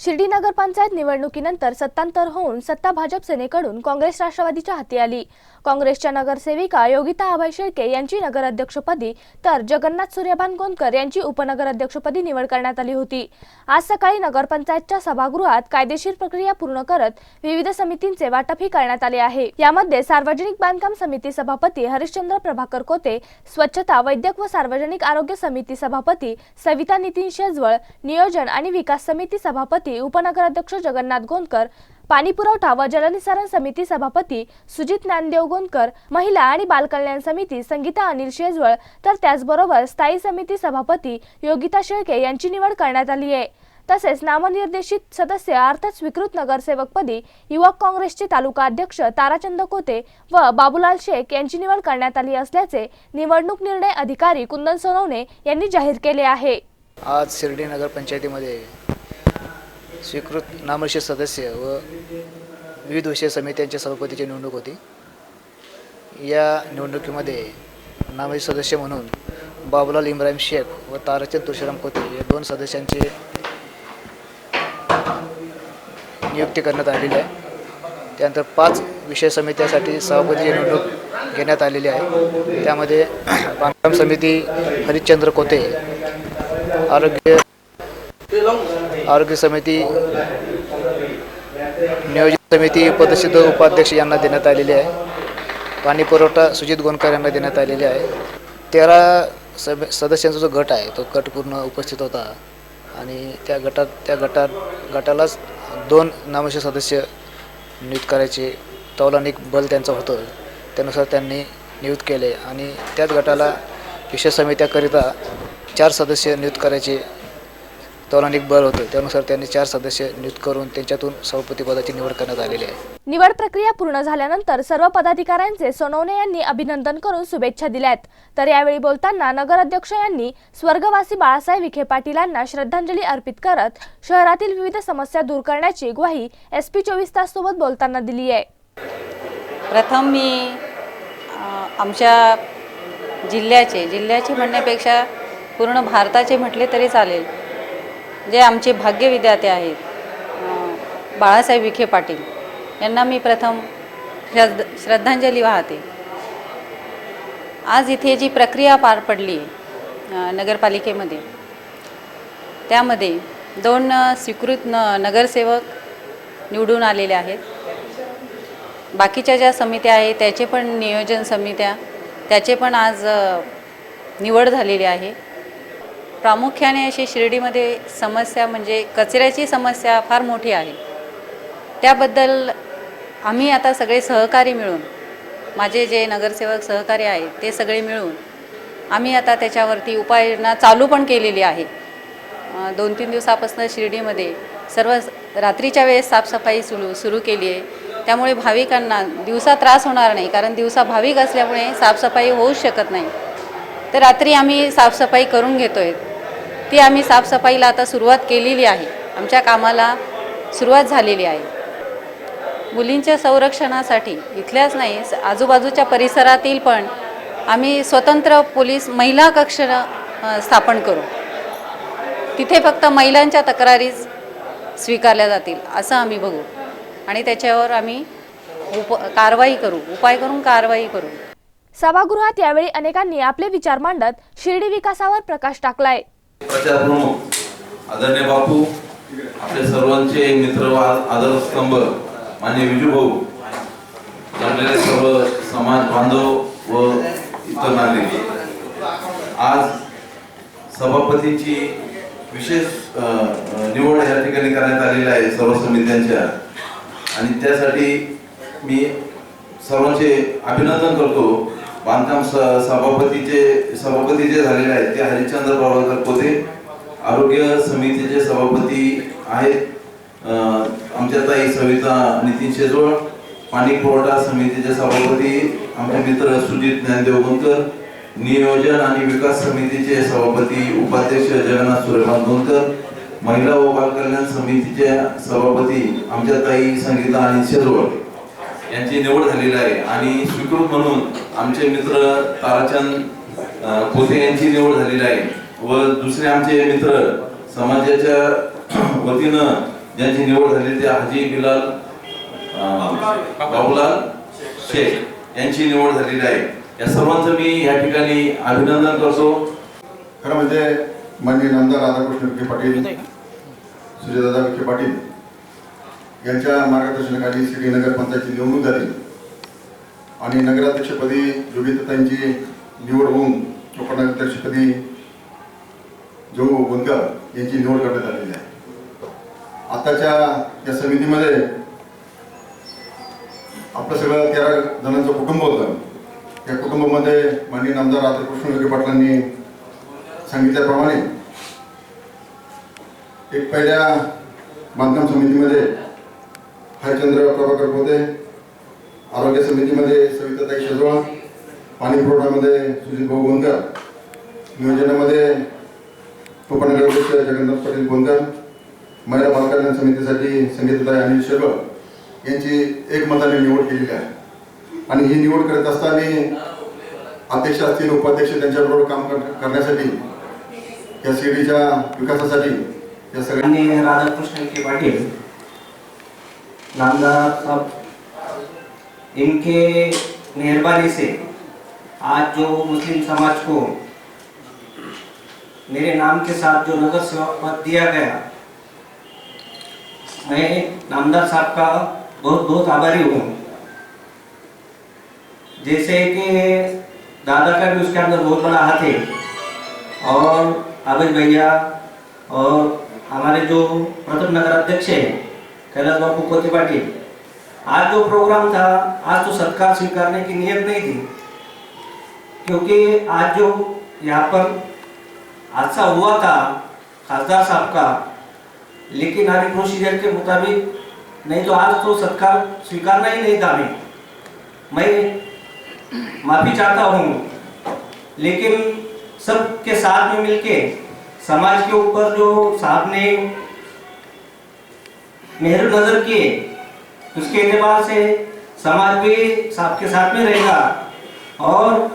शिर्डी नगरपंचायत निवडणुकीनंतर सत्तांतर होऊन सत्ता भाजप सेनेकडून काँग्रेस राष्ट्रवादीच्या हाती आली. काँग्रेसच्या नगरसेविका योगिता अभय शेळके यांची नगराध्यक्षपदी तर जगन्नाथ सूर्यभान गोंदकर यांची उपनगराध्यक्षपदी निवड करण्यात आली होती. आज सकाळी नगरपंचायतच्या सभागृहात कायदेशीर प्रक्रिया पूर्ण करत विविध समितींचे वाटपही करण्यात आले आहे. यामध्ये सार्वजनिक बांधकाम समिती सभापती हरिश्चंद्र प्रभाकर कोते स्वच्छता वैद्यक व सार्वजनिक आरोग्य समिती सभापती सविता नितीन शेजवळ नियोजन आणि विकास समिती सभापती उपनगराध्यक्ष जगन्नाथ गोंदकर पाणी पुरवठा व जलनिसारण समिती सभापती सुजित ज्ञानदेव गोंदकर महिला आणि बालकल्याण समिती संगीता अनिल शेजवळ तर त्याचबरोबर स्थायी समिती सभापती योगिता शेळके यांची निवड करण्यात आली आहे. तसेच नामनिर्देशित सदस्य अर्थात स्वीकृत नगरसेवकपदी युवक काँग्रेसचे तालुका अध्यक्ष ताराचंद कोते व बाबूलाल शेख यांची निवड करण्यात आली असल्याचे निवडणूक निर्णय अधिकारी कुंदन सोनवणे यांनी जाहीर केले आहे. आज शिर्डी नगरपंचायतीमध्ये स्वीकृत नामर्षी सदस्य व विविध विषय समित्यांच्या सभापतीची निवडणूक होती. या निवडणुकीमध्ये नामर्षित सदस्य म्हणून बाबुलाल इम्राहिम शेख व ताराचंद तुळशीराम कोते या दोन सदस्यांची नियुक्ती करण्यात आलेली आहे. त्यानंतर पाच विषय समित्यासाठी सभापतीची निवडणूक घेण्यात आलेली आहे. त्यामध्ये बांधकाम समिती हरिश्चंद्र कोते आरोग्य आरोग्य समिती नियोजन समिती पदसिद्ध उपाध्यक्ष यांना देण्यात आलेली आहे. पाणी पुरवठा सुजित गोंदकर यांना देण्यात आलेली आहे. तेरा सभ सदस्यांचा जो गट आहे तो गट पूर्ण उपस्थित होता. आणि त्या गटात त्या गटात गटालाच दोन नामशे सदस्य नियुक्त करायचे तौलानिक बल त्यांचं होतं. त्यानुसार त्यांनी नियुक्त केले आणि त्याच गटाला विशेष समित्याकरिता चार सदस्य नियुक्त करायचे. तौलानिक बळ होतं. त्यानुसार त्यांनी चार सदस्य नियुक्त करून त्यांच्यातून सभापतीपदाची निवड करण्यात आलेली आहे. निवड प्रक्रिया पूर्ण झाल्यानंतर सर्व पदाधिकाऱ्यांचे सोनवणे यांनी अभिनंदन करून शुभेच्छा दिल्यात. तर यावेळी बोलताना नगराध्यक्ष यांनी स्वर्गवासी बाळासाहेब विखे पाटीलांना श्रद्धांजली अर्पित करत शहरातील विविध समस्या दूर करण्याची ग्वाही एस पी चोवीस तास सोबत बोलताना दिली आहे. प्रथम मी आमच्या जिल्ह्याचे जिल्ह्याचे म्हणण्यापेक्षा पूर्ण भारताचे म्हटले तरी चालेल. जे आमचे भाग्य विद्यार्थी आहेत बाळासाहेब विखे पाटील यांना मी प्रथम श्रद्ध श्रद्धांजली वाहते. आज इथे जी प्रक्रिया पार पडली आहे नगरपालिकेमध्ये त्यामध्ये दोन स्वीकृत न नगरसेवक निवडून आलेले आहेत. बाकीच्या ज्या समित्या आहेत त्याचे पण नियोजन समित्या त्याचे पण आज निवड झालेली आहे. प्रामुख्याने अशी शिर्डीमध्ये समस्या म्हणजे कचऱ्याची समस्या फार मोठी आहे. त्याबद्दल आम्ही आता सगळे सहकारी मिळून माझे जे नगरसेवक सहकारी आहेत ते सगळे मिळून आम्ही आता त्याच्यावरती उपाययोजना चालू पण केलेली आहे. दोन तीन दिवसापासून शिर्डीमध्ये सर्व रात्रीच्या वेळेस साफसफाई सुरू सुरू केली आहे. त्यामुळे भाविकांना दिवसा त्रास होणार नाही कारण दिवसा भाविक असल्यामुळे साफसफाई होऊच शकत नाही. तर रात्री आम्ही साफसफाई करून घेतो आहे ती आम्ही साफसफाईला आता सुरुवात केलेली आहे. आमच्या कामाला सुरुवात झालेली आहे. मुलींच्या संरक्षणासाठी इथल्याच नाही आजूबाजूच्या परिसरातील पण आम्ही स्वतंत्र पोलीस महिला कक्ष स्थापन करू. तिथे फक्त महिलांच्या तक्रारीच स्वीकारल्या जातील असं आम्ही बघू. आणि त्याच्यावर आम्ही उप कारवाई करू उपाय करून कारवाई करू. सभागृहात यावेळी अनेकांनी आपले विचार मांडत शिर्डी विकासावर प्रकाश टाकलाय. प्रचार प्रमुख आदरणीय बापू आपले सर्वांचे मित्र व आदरस्तंभ मान्य विजू भाऊ जमलेले सर्व समाज बांधव व इतर नागरिक. आज सभापतीची विशेष निवड या ठिकाणी करण्यात आलेली आहे सर्व समित्यांच्या. आणि त्यासाठी मी सर्वांचे अभिनंदन करतो. बांधकाम स- सभापतीचे सभापती जे झालेले आहेत ते हरिश्चंद्र प्रभाकर पोते आरोग्य समितीचे सभापती आहेत. आमच्या ताई सविता नितीन शेजवळ पाणी पुरवठा समितीचे सभापती आमचे मित्र सुजित ज्ञानदेव गोंदकर नियोजन आणि विकास समितीचे सभापती उपाध्यक्ष जगन्नाथ सूर्यकांत गोंदकर महिला व बालकल्याण समितीच्या सभापती आमच्या ताई संगीता आणि शेजवळ. यांची निवड झालेली आहे. आणि स्वीकृत म्हणून आमचे मित्र ताराचंद पोते यांची निवड झालेली आहे. व दुसरे आमचे मित्र समाजाच्या वतीनं ज्यांची निवड झाली ते हाजी बिलाल बाबूलाल शेख यांची निवड झालेली आहे. या सर्वांचं मी या ठिकाणी अभिनंदन करतो. खरं म्हणजे माननीय नामदार राधाकृष्ण विखे पाटील सुजयदादा विखे पाटील यांच्या मार्गदर्शनाखाली सिटी नगरपंचायतची निवडणूक झाली. आणि नगराध्यक्षपदी योगिताताईंची निवड होऊन उपनगराध्यक्षपदी जो गोंदकर यांची निवड करण्यात आलेली आहे. आताच्या या समितीमध्ये आपलं सगळं तेरा जणांचं कुटुंब होतं. त्या कुटुंबामध्ये माननीय आमदार राधाकृष्ण विखे पाटलांनी सांगितल्याप्रमाणे एक पहिल्या बांधकाम समितीमध्ये हरिचंद्र प्रभाकर पोते आरोग्य समितीमध्ये सविताताई शेजवा पाणी पुरवठामध्ये सुजित भाऊ गोंदकर नियोजनामध्ये उपनगराध्यक्ष जगन्नाथ पाटील गोंदकर महिला बालकल्याण समितीसाठी संगीताताई अनिल शेजवळ यांची एकमताने निवड केलेली आहे. आणि ही निवड करत असताना अध्यक्ष असतील उपाध्यक्ष त्यांच्याबरोबर काम कर- करण्यासाठी या शिर्डीच्या विकासासाठी या सगळ्यांनी राधाकृष्ण के पाटील नामदार साहब इनके मेहरबानी से आज जो मुस्लिम समाज को मेरे नाम के साथ जो नगर सेवक पद दिया गया, मैं नामदार साहब का बहुत बहुत आभारी हूँ। जैसे कि दादा का भी उसके अंदर बहुत बड़ा हाथ है, और आबिद भैया और हमारे जो प्रथम नगर अध्यक्ष है कैलाश बाबू कोते पाटिल आज जो प्रोग्राम था, आज तो सत्कार स्वीकारने की नियत नहीं थी। क्योंकि आज जो यहाँ पर हादसा हुआ था, खासदार साहब का, लेकिन अभी प्रोसीजर के मुताबिक, नहीं तो आज तो सत्कार स्वीकारना ही नहीं था। मैं मैं माफ़ी चाहता हूँ, लेकिन सबके साथ में मिलके, समाज के ऊपर जो साहब ने मेहर नजर किए। उसके एतबार से समाज भी सबके साथ में रहेगा और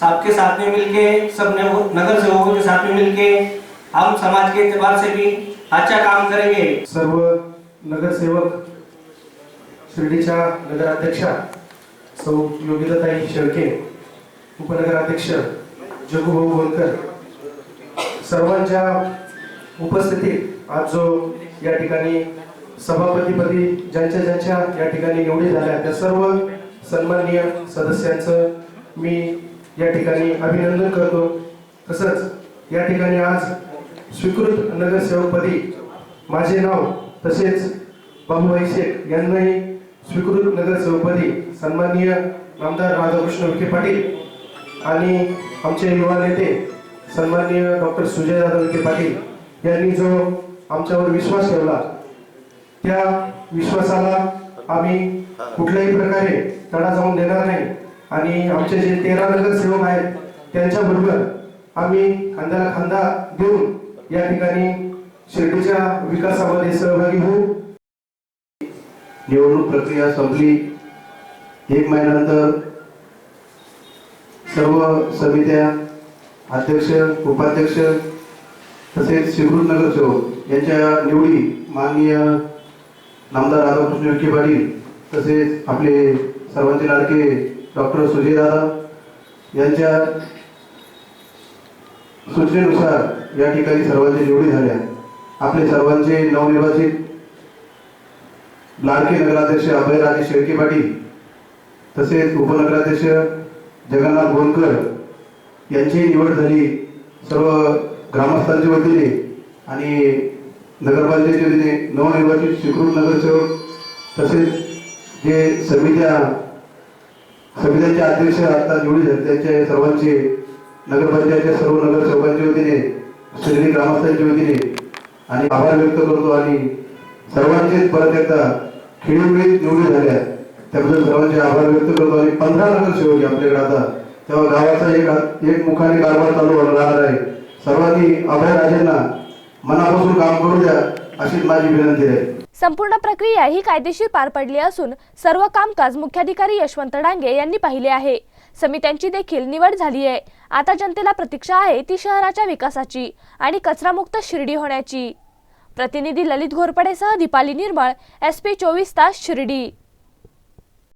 सबके साथ में मिलके सब नगर सेवकों के साथ में मिलके हम समाज के एतबार से भी अच्छा काम करेंगे। सर्व नगरसेवक शिर्डीच्या नगराध्यक्षा सौ योगिताताई शेळके उपनगराध्यक्ष जगूभाऊ वनकर सर्वांच्या उपस्थितीत आज जो या ठिकाणी सभापतीपदी ज्यांच्या ज्यांच्या या ठिकाणी निवडी झाल्या त्या सर्व सन्माननीय सदस्यांचं मी या ठिकाणी अभिनंदन करतो. तसंच या ठिकाणी आज स्वीकृत नगरसेवकपदी माझे नाव तसेच बाबूभाई शेख यांनाही स्वीकृत नगरसेवकपदी सन्माननीय आमदार राधाकृष्ण विखे पाटील आणि आमचे युवा नेते सन्माननीय डॉक्टर सुजय जाधव विखे पाटील यांनी जो आमच्यावर विश्वास ठेवला त्या विश्वासाला आम्ही कुठल्याही प्रकारे तडा जाऊन देणार नाही. आणि आमचे जे तेरा नगरसेवक आहेत त्यांच्याबरोबर आम्ही खांद्याला खांदा देऊन या ठिकाणी शिर्डीच्या विकासामध्ये सहभागी होऊ. निवडणूक प्रक्रिया संपली. एक महिन्यानंतर सर्व समित्या अध्यक्ष उपाध्यक्ष तसेच शिरूर नगरसेवक यांच्या निवडी माननीय नामदार राधाकृष्ण विखे पाटील तसेच आपले सर्वांचे लाडके डॉक्टर सुजयदादा यांच्या सूचनेनुसार या ठिकाणी सर्वांची निवडी झाल्या. आपले सर्वांचे नवनिर्वाचित लाडके नगराध्यक्ष अभयराजे शेळके पाटील तसेच उपनगराध्यक्ष जगन्नाथ गोंदकर यांची निवड झाली. सर्व ग्रामस्थांच्या वतीने आणि नगरपालिकेच्या वतीने नवनिर्वाचित स्वीकृत नगरसेवक तसेच जे समित्या समित्याचे अध्यक्ष आता निवडी झाले त्यांच्या सर्वांचे नगरपंचायतच्या सर्व नगरसेवकांच्या वतीने श्रेणी ग्रामस्थांच्या वतीने आणि आभार व्यक्त करतो आणि सर्वांचेच परत एकदा खेळीमेळीत निवडी झाल्या त्याबद्दल सर्वांचे आभार व्यक्त करतो आणि पंधरा नगरसेवक आहे आपल्याकडे आता तेव्हा गावाचा एक एक मुखाने कारभार चालू राहणार आहे. सर्वांनी अभय राजेंना मनापासून काम करू द्या अशी माझी विनंती आहे. संपूर्ण प्रक्रिया ही कायदेशीर पार पडली असून सर्व कामकाज मुख्याधिकारी यशवंत डांगे यांनी पाहिले आहे. समित्यांची देखील निवड झाली आहे. आता जनतेला प्रतीक्षा आहे ती शहराच्या विकासाची आणि कचरामुक्त शिर्डी होण्याची. प्रतिनिधी ललित घोरपडेसह दीपाली निर्मळ एस पी चोवीस तास शिर्डी.